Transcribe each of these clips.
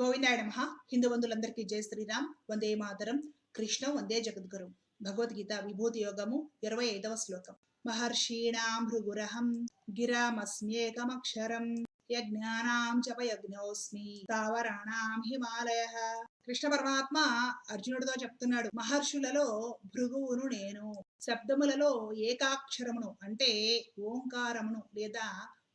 గోవిందాయ నమ హిందూ బంధులందరికీ జై శ్రీరామ్. వందే మాతరం. కృష్ణ వందే జగద్గురు. భగవద్గీత విభూతి యోగము ఇరవై ఐదవ శ్లోకం. మహర్షీణాం భృగురహం గిరామస్మ్యేకమక్షరం యజ్ఞానాం జపయజ్ఞోస్మి తావరాణాం హిమాలయ. కృష్ణ పరమాత్మ అర్జునుడితో చెప్తున్నాడు మహర్షులలో భృగువును నేను శబ్దములలో ఏకాక్షరమును అంటే ఓంకారమును లేదా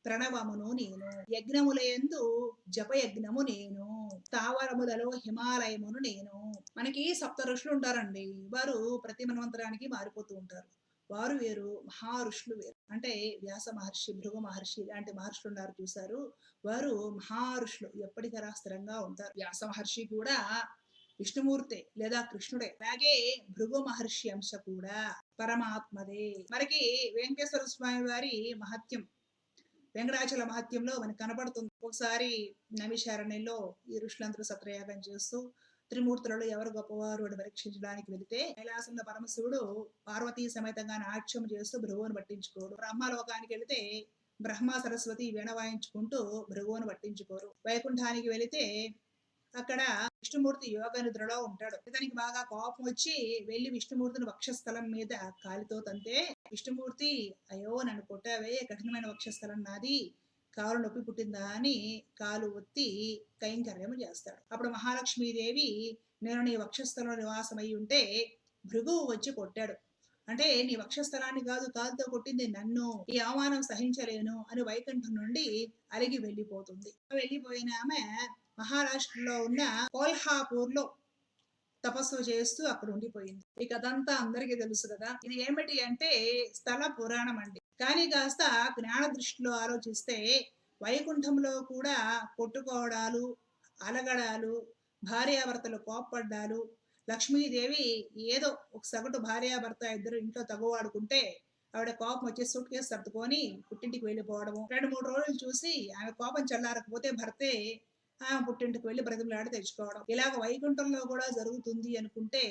ప్రణవమును నేను యజ్ఞములయందు జపయజ్ఞము నేను స్థావరములలో హిమాలయమును నేను. మనకి సప్త ఋషులు ఉంటారండి. వారు ప్రతి మన్వంతరానికి మారిపోతూ ఉంటారు. వారు వేరు మహా ఋషులు వేరు. అంటే వ్యాస మహర్షి భృగు మహర్షి ఇలాంటి మహర్షులు ఉన్నారు చూశారు. వారు మహా ఋషులు ఎప్పటికరా స్థిరంగా ఉంటారు. వ్యాస మహర్షి కూడా విష్ణుమూర్తే లేదా కృష్ణుడే. అలాగే భృగు మహర్షి అంశ కూడా పరమాత్మదే. మనకి వెంకటేశ్వర స్వామి వారి మహత్యం వెంకటాచల మహత్యంలో మనకు కనపడుతుంది ఒకసారి నమిశారణ్యంలో ఈ ఋషులందరూ సత్రయాగం చేస్తూ త్రిమూర్తులలో ఎవరు గొప్పవారు అని పరీక్షించడానికి వెళితే కైలాసంలో పరమశివుడు పార్వతీ సమేతంగా నాట్యం చేస్తూ భృగువును పట్టించుకోడు. బ్రహ్మలోకానికి వెళితే బ్రహ్మ సరస్వతి వీణ వాయించుకుంటూ భృగువును పట్టించుకోరు. వైకుంఠానికి వెళితే అక్కడ విష్ణుమూర్తి యోగ నిద్రలో ఉంటాడు. ఇతనికి బాగా కోపం వచ్చి వెళ్ళి విష్ణుమూర్తిని వక్షస్థలం మీద కాలితో తంతే విష్ణుమూర్తి అయ్యో నన్ను కొట్టావే కఠినమైన వక్షస్థలం నాది కాలు నొప్పి పుట్టిందా అని కాలు ఒత్తి కైంకర్యము చేస్తాడు. అప్పుడు మహాలక్ష్మీదేవి నేను నీ వక్షస్థలం నివాసమై ఉంటే భృగువు వచ్చి కొట్టాడు. అంటే నీ వక్షస్థలాన్ని కాదు కాలుతో కొట్టింది నన్ను ఈ అవమానం సహించలేను అని వైకుంఠం నుండి అలిగి వెళ్ళిపోతుంది. వెళ్ళిపోయిన ఆమె మహారాష్ట్రలో ఉన్న కోల్హాపూర్లో తపస్సు చేస్తూ అక్కడ ఉండిపోయింది. ఈ కథంతా అందరికీ తెలుసు కదా. ఇది ఏమిటి అంటే స్థల పురాణం అండి. కానీ కాస్త జ్ఞాన దృష్టిలో ఆలోచిస్తే వైకుంఠంలో కూడా కొట్టుకోవడాలు అలగడాలు భార్యాభర్తలు కోప్పడ్డాలు లక్ష్మీదేవి ఏదో ఒక సగటు భార్యాభర్త ఇద్దరు ఇంట్లో తగువాడుకుంటే ఆవిడ కోపం వచ్చి సూట్ కేసు సర్దుకొని పుట్టింటికి వెళ్ళిపోవడము. రెండు మూడు రోజులు చూసి ఆమె కోపం చల్లారకపోతే భర్తే ఆమె పుట్టింటికి వెళ్ళి బ్రతిమలాడి తెచ్చుకోవడం. ఇలాగ వైకుంఠంలో కూడా జరుగుతుంది అనుకుంటే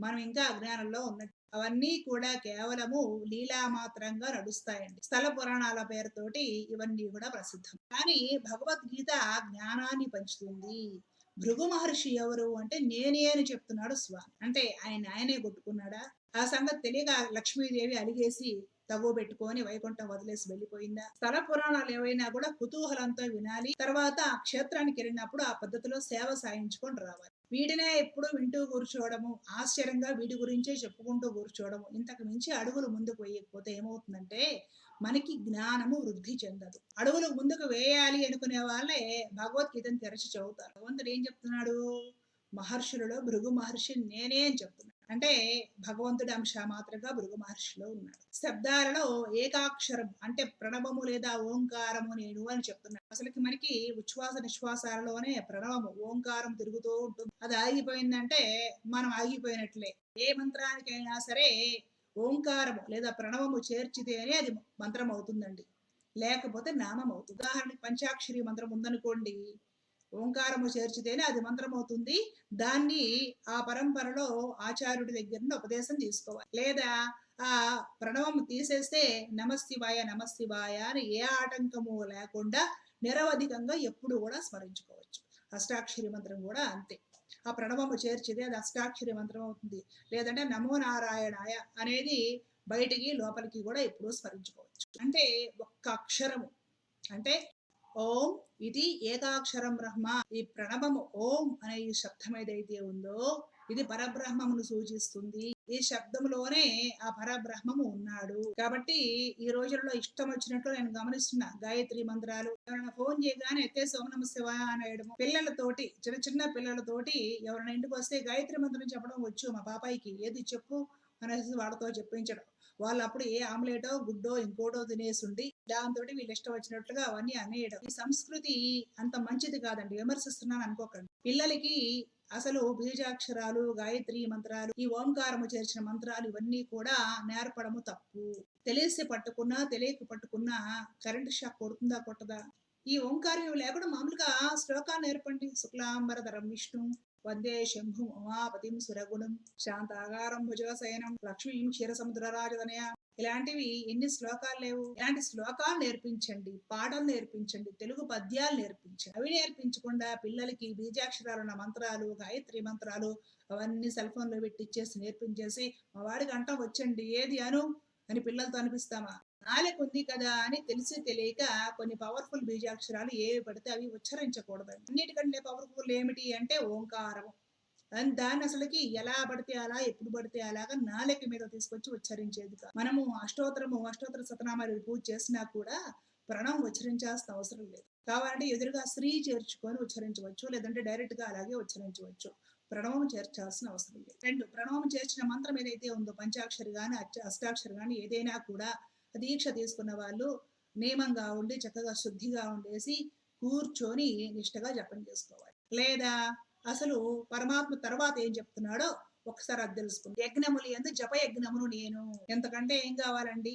మనం ఇంకా అజ్ఞానంలో ఉన్నట్టు. అవన్నీ కూడా కేవలము లీలా మాత్రంగా నడుస్తాయండి. స్థల పురాణాల పేరుతోటి ఇవన్నీ కూడా ప్రసిద్ధం. కానీ భగవద్గీత జ్ఞానాన్ని పంచుతుంది. భృగు మహర్షి ఎవరు అంటే నేనే అని చెప్తున్నాడు స్వామి. అంటే ఆయన ఆయనే కొట్టుకున్నాడా? ఆ సంగతి తెలియక లక్ష్మీదేవి అలిగేసి తగు పెట్టుకొని వైకుంఠం వదిలేసి వెళ్ళిపోయిందా? స్థల పురాణాలు ఏవైనా కూడా కుతూహలంతో వినాలి. తర్వాత ఆ క్షేత్రానికి వెళ్ళినప్పుడు ఆ పద్ధతిలో సేవ సాయించుకొని రావాలి. వీటినే ఎప్పుడు వింటూ కూర్చోవడము ఆశ్చర్యంగా వీటి గురించే చెప్పుకుంటూ కూర్చోవడము ఇంతకు మించి అడుగులు ముందుకు వేయకపోతే ఏమవుతుందంటే మనకి జ్ఞానము వృద్ధి చెందదు. అడుగులు ముందుకు వేయాలి అనుకునే వాళ్ళే భగవద్గీతను తెరచి చదువుతారు. భగవంతుడు ఏం చెప్తున్నాడు? మహర్షులలో భృగు మహర్షి నేనే అని చెప్తున్నాడు. అంటే భగవంతుడి అంశ మాత్రంగా భృగు మహర్షిలో ఉన్నాడు. శబ్దాలలో ఏకాక్షరం అంటే ప్రణవము లేదా ఓంకారము నేను అని చెప్తున్నాడు. అసలుకి మనకి ఉచ్ఛ్వాస నిశ్వాసాలలోనే ప్రణవము ఓంకారం తిరుగుతూ ఉంటుంది. అది ఆగిపోయిందంటే మనం ఆగిపోయినట్లే. ఏ మంత్రానికైనా సరే ఓంకారము లేదా ప్రణవము చేర్చితేనే అది మంత్రం అవుతుందండి లేకపోతే నామం అవుతుంది ఉదాహరణకి పంచాక్షరి మంత్రం ఉందనుకోండి ఓంకారము చేర్చితేనే అది మంత్రం అవుతుంది దాన్ని ఆ పరంపరలో ఆచార్యుడి దగ్గర ఉపదేశం తీసుకోవాలి. లేదా ఆ ప్రణవం తీసేస్తే నమస్తివాయ నమస్తివాయ అని ఏ ఆటంకము లేకుండా నిరవధికంగా ఎప్పుడు కూడా స్మరించుకోవచ్చు. అష్టాక్షరి మంత్రం కూడా అంతే. ఆ ప్రణవము చేర్చితే అది అష్టాక్షరి మంత్రం అవుతుంది. లేదంటే నమో నారాయణాయ అనేది బయటికి లోపలికి కూడా ఎప్పుడూ స్మరించుకోవచ్చు. అంటే ఒక్క అక్షరము. అంటే ఓం ఇది ఏకాక్షరం బ్రహ్మ. ఈ ప్రణవము ఓం అనే ఈ శబ్దం ఏదైతే ఉందో ఇది పరబ్రహ్మమును సూచిస్తుంది. ఈ శబ్దంలోనే ఆ పరబ్రహ్మము ఉన్నాడు. కాబట్టి ఈ రోజుల్లో ఇష్టం వచ్చినట్లు నేను గమనిస్తున్నా. గాయత్రి మంత్రాలు. ఎవరైనా ఫోన్ చేయగానే ఎత్తే సోమనమ శివ అని పిల్లలతోటి చిన్న చిన్న పిల్లలతోటి ఎవరైనా ఇంటికి వస్తే గాయత్రి మంత్రం చెప్పడం వచ్చు మా బాబాయికి ఏది చెప్పు? అనేసి వాళ్ళతో చెప్పించడం. వాళ్ళు అప్పుడు ఏ ఆమ్లెటో గుడ్డో ఇంకోటో తినేసుండి దాంతో వీళ్ళు ఇష్టం వచ్చినట్లుగా అవన్నీ అనేయడం. ఈ సంస్కృతి అంత మంచిది కాదండి విమర్శిస్తున్నాను అనుకోకండి. పిల్లలకి అసలు బీజాక్షరాలు గాయత్రి మంత్రాలు ఈ ఓంకారము చేర్చిన మంత్రాలు ఇవన్నీ కూడా నేర్పడము తప్పు. తెలిసి పట్టుకున్నా తెలియక పట్టుకున్నా కరెంట్ షాక్ కొడుతుందా కొట్టదా? ఈ ఓంకారం లేకుండా మామూలుగా శ్లోకాన్ని నేర్పండి. శుక్లాంబరధరం విష్ణు వందే శంభు ఉమాపతిం సురగుణం శాంతాగారం భుజగశయనం లక్ష్మీం క్షీరసముద్రరాజదనయ ఇలాంటివి ఎన్ని శ్లోకాలు లేవు? ఇలాంటి శ్లోకాలు నేర్పించండి పాటలు నేర్పించండి తెలుగు పద్యాలు నేర్పించండి. అవి నేర్పించకుండా పిల్లలకి బీజాక్షరాలున్న మంత్రాలు గాయత్రి మంత్రాలు అవన్నీ సెల్ ఫోన్లో పెట్టిచ్చేసి నేర్పించేసి మా వాడికి అంటం వచ్చండి ఏది అను? అని పిల్లలతో అనిపిస్తామా? నాలుగు ఉంది కదా అని తెలిసి తెలియక కొన్ని పవర్ఫుల్ బీజాక్షరాలు ఏవి పడితే అవి ఉచ్చరించకూడదు. అన్నిటికంటే పవర్ఫుల్ ఏమిటి అంటే ఓంకారం దాన్ని అసలుకి ఎలా పడితే అలా ఎప్పుడు పడితే అలాగా నాలుక మీద తీసుకొచ్చి ఉచ్చరించేది కాదు. మనము అష్టోత్తరము అష్టోత్తర సతనామాలు పూజ చేసినా కూడా ప్రణం ఉచ్చరించాల్సిన అవసరం లేదు. కావాలంటే ఎదురుగా శ్రీ చేర్చుకొని ఉచ్చరించవచ్చు లేదంటే డైరెక్ట్గా అలాగే ఉచ్చరించవచ్చు. ప్రణవం చేర్చాల్సిన అవసరం లేదు. రెండు ప్రణవం చేర్చిన మంత్రం ఏదైతే ఉందో పంచాక్షరి కానీ అష్టాక్షరి కానీ ఏదైనా కూడా దీక్ష తీసుకున్న వాళ్ళు నియమంగా ఉండి చక్కగా శుద్ధిగా ఉండేసి కూర్చొని నిష్టగా జపం చేసుకోవాలి. లేదా అసలు పరమాత్మ తర్వాత ఏం చెప్తున్నాడో ఒకసారి అది తెలుసుకుంది. యజ్ఞములు ఎందు జప యజ్ఞమును నేను. ఎంతకంటే ఏం కావాలండి?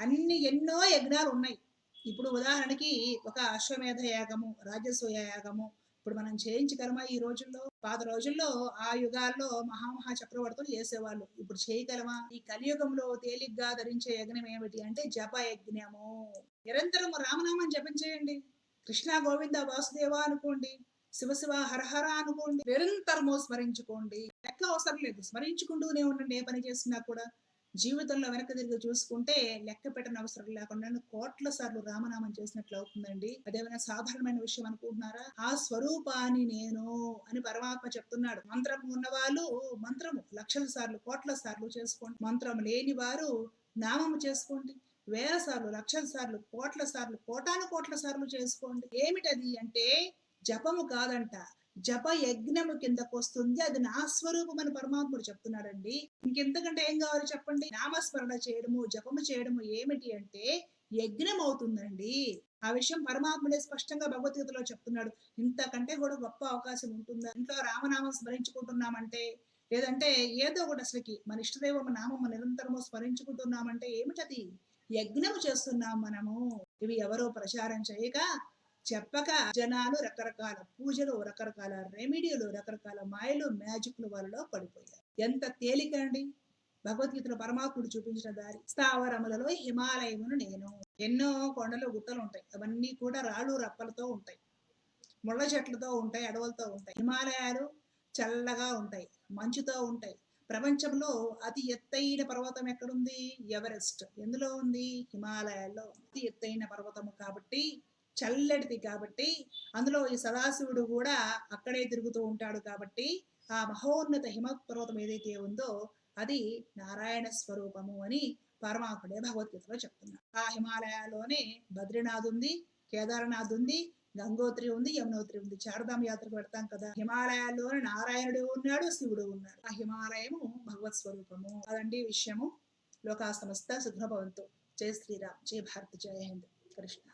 అన్ని ఎన్నో యజ్ఞాలు ఉన్నాయి. ఇప్పుడు ఉదాహరణకి ఒక అశ్వమేధ యాగము రాజసూయ యాగము ఇప్పుడు మనం చేయించగలమా? ఈ రోజుల్లో పాత రోజుల్లో ఆ యుగాల్లో మహామహా చక్రవర్తులు చేసేవాళ్ళు. ఇప్పుడు చేయగలమా? ఈ కలియుగంలో తేలిగ్గా ధరించే యజ్ఞం ఏమిటి అంటే జప యజ్ఞము. నిరంతరం రామనామం జపం చేయండి. కృష్ణ గోవింద వాసుదేవ అనుకోండి. శివ శివ హరహర అనుకోండి. నిరంతరము స్మరించుకోండి. లెక్క అవసరం లేదు. స్మరించుకుంటూనే ఉండండి ఏ పని చేసినా కూడా. జీవితంలో వెనక తిరిగి చూసుకుంటే లెక్క పెట్టని అవసరం లేకుండా కోట్ల సార్లు రామనామం చేసినట్లు అవుతుందండి. అదేమైనా సాధారణమైన విషయం అనుకుంటున్నారా? ఆ స్వరూపాన్ని నేను అని పరమాత్మ చెప్తున్నాడు. మంత్రం ఉన్నవాళ్ళు మంత్రము. లక్షల సార్లు కోట్ల సార్లు చేసుకోండి. మంత్రం లేని వారు నామము చేసుకోండి. వేల సార్లు లక్షల సార్లు కోట్ల సార్లు కోటాను కోట్ల సార్లు చేసుకోండి. ఏమిటది అంటే జపము కాదంట. జప యజ్ఞము కిందకు వస్తుంది. అది నా స్వరూపం అని పరమాత్ముడు చెప్తున్నాడండి. ఇంకెంతకంటే ఏం కావాలి చెప్పండి? నామస్మరణ చేయడము జపము చేయడము ఏమిటి అంటే యజ్ఞం అవుతుందండి. ఆ విషయం పరమాత్ముడే స్పష్టంగా భగవద్గీతలో చెప్తున్నాడు. ఇంతకంటే కూడా గొప్ప అవకాశం ఉంటుందా? ఇంట్లో రామనామం స్మరించుకుంటున్నామంటే లేదంటే ఏదో ఒకటి అసలుకి మన ఇష్టదైవం నామము నిరంతరము స్మరించుకుంటున్నామంటే ఏమిటది? యజ్ఞము చేస్తున్నాం మనము. ఇవి ఎవరో ప్రచారం చేయక చెప్పక జనాలు రకరకాల పూజలు రకరకాల రెమెడీలు రకరకాల మాయలు మ్యాజిక్లు వాళ్ళలో పడిపోయారు. ఎంత తేలిక అండి. భగవద్గీతలో పరమాత్ముడు చూపించిన దారి. స్థావరములలో హిమాలయమును నేను. ఎన్నో కొండలు గుట్టలు ఉంటాయి. అవన్నీ కూడా రాళ్ళు రప్పలతో ఉంటాయి. ముళ్ళ చెట్లతో ఉంటాయి అడవులతో ఉంటాయి. హిమాలయాలు చల్లగా ఉంటాయి. మంచుతో ఉంటాయి. ప్రపంచంలో అతి ఎత్తైన పర్వతం ఎక్కడుంది? ఎవరెస్ట్. ఎందులో ఉంది? హిమాలయాల్లో అతి ఎత్తైన పర్వతము కాబట్టి చల్లటిది కాబట్టి అందులో ఈ సదాశివుడు కూడా అక్కడే తిరుగుతూ ఉంటాడు కాబట్టి ఆ మహోన్నత హిమ పర్వతం ఏదైతే ఉందో అది నారాయణ స్వరూపము అని పరమాత్ముడే భగవద్గీతలో చెప్తున్నారు. ఆ హిమాలయాల్లోనే బద్రీనాథ్ ఉంది కేదార్నాథ్ ఉంది గంగోత్రి ఉంది యమునోత్రి ఉంది. చారధామ యాత్రకు పెడతాం కదా. హిమాలయాల్లోనే నారాయణుడు ఉన్నాడు శివుడు ఉన్నాడు. ఆ హిమాలయము భగవత్ స్వరూపము. అదండి విషయము. లోకా సమస్త సుఖభవంతు జై శ్రీరామ్. జై భారత్. జయ హింద్. కృష్ణ.